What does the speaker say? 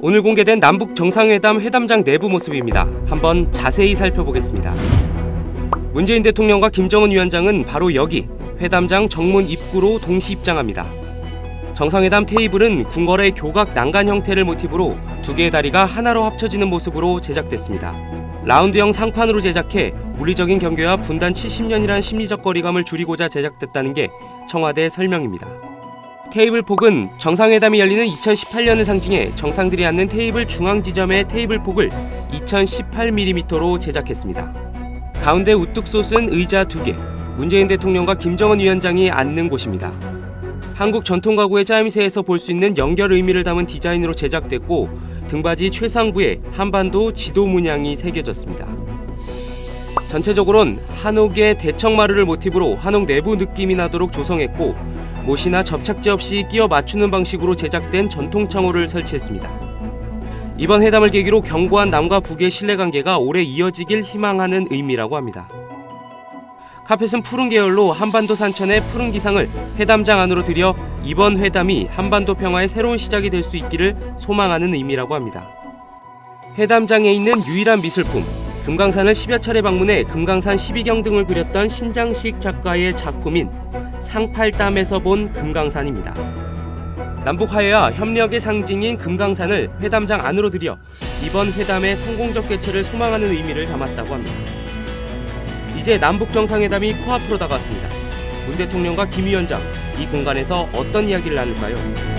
오늘 공개된 남북 정상회담 회담장 내부 모습입니다. 한번 자세히 살펴보겠습니다. 문재인 대통령과 김정은 위원장은 바로 여기 회담장 정문 입구로 동시 입장합니다. 정상회담 테이블은 궁궐의 교각 난간 형태를 모티브로 두 개의 다리가 하나로 합쳐지는 모습으로 제작됐습니다. 라운드형 상판으로 제작해 물리적인 경계와 분단 70년이란 심리적 거리감을 줄이고자 제작됐다는 게 청와대 설명입니다. 테이블 폭은 정상회담이 열리는 2018년을 상징해 정상들이 앉는 테이블 중앙 지점의 테이블 폭을 2018mm로 제작했습니다. 가운데 우뚝 솟은 의자 두 개, 문재인 대통령과 김정은 위원장이 앉는 곳입니다. 한국 전통 가구의 짜임새에서 볼 수 있는 연결 의미를 담은 디자인으로 제작됐고 등받이 최상부에 한반도 지도 문양이 새겨졌습니다. 전체적으론 한옥의 대청마루를 모티브로 한옥 내부 느낌이 나도록 조성했고 못이나 접착제 없이 끼워 맞추는 방식으로 제작된 전통 창호를 설치했습니다. 이번 회담을 계기로 견고한 남과 북의 신뢰관계가 오래 이어지길 희망하는 의미라고 합니다. 카펫은 푸른 계열로 한반도 산천의 푸른 기상을 회담장 안으로 들여 이번 회담이 한반도 평화의 새로운 시작이 될 수 있기를 소망하는 의미라고 합니다. 회담장에 있는 유일한 미술품, 금강산을 10여 차례 방문해 금강산 12경 등을 그렸던 신장식 작가의 작품인 상팔담에서 본 금강산입니다. 남북 화해와 협력의 상징인 금강산을 회담장 안으로 들여 이번 회담의 성공적 개최를 소망하는 의미를 담았다고 합니다. 이제 남북 정상회담이 코앞으로 다가왔습니다. 문 대통령과 김 위원장 이 공간에서 어떤 이야기를 나눌까요?